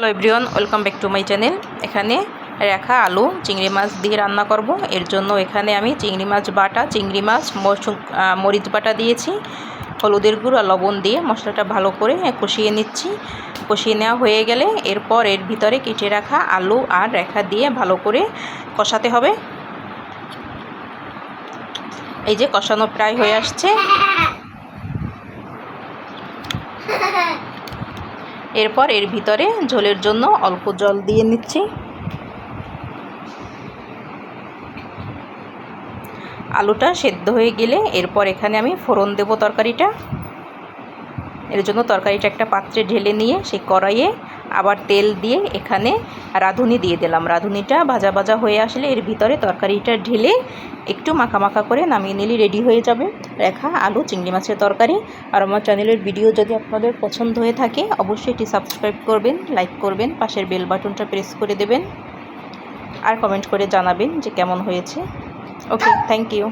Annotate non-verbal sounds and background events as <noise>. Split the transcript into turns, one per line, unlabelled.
Hello everyone welcome back to my channel এখানে রেখা আলু, চিংড়ি মাছ দিয়ে রান্না করব। এর জন্য এখানে আমি চিংড়ি মাছ বাটা, চিংড়ি মাছ মরচু- বাটা দিয়েছি, হলুদের গুঁড়ো আর লবণ দিয়ে মশলাটা ভালো করে কষিয়ে নিচ্ছি। কষিয়ে নেওয়া হয়ে গেলে এরপর এর ভিতরে কেটে রাখা আলু আর রেখা দিয়ে ভালো করে কষাতে হবে। এই যে কষানো প্রায় হয়ে আসছে। <laughs> এরপর এর ভিতরে ঝোলের জন্য অল্প জল দিয়ে নিচ্ছি। আলুটা সেদ্ধ হয়ে গেলে এরপর এখানে আমি ফোড়ন দেব তরকারিটা। এর জন্য তরকারিটা একটা পাত্রে ঢেলে নিয়ে সেই কড়াইয়ে আবার তেল দিয়ে এখানে রাঁধুনি দিয়ে দিলাম। রাঁধুনিটা ভাজা ভাজা হয়ে আসলে এর ভিতরে তরকারিটা ঢেলে একটু মাখা মাখা করে নামিয়ে নিলে রেডি হয়ে যাবে। রেখা, আলু, চিংড়ি মাছের তরকারি আর আমার চ্যানেলের ভিডিও যদি আপনাদের পছন্দ হয়ে থাকে, অবশ্যই এটি সাবস্ক্রাইব করবেন, লাইক করবেন, পাশের বেল বাটনটা প্রেস করে দেবেন আর কমেন্ট করে জানাবেন যে কেমন হয়েছে। Okay, thank you.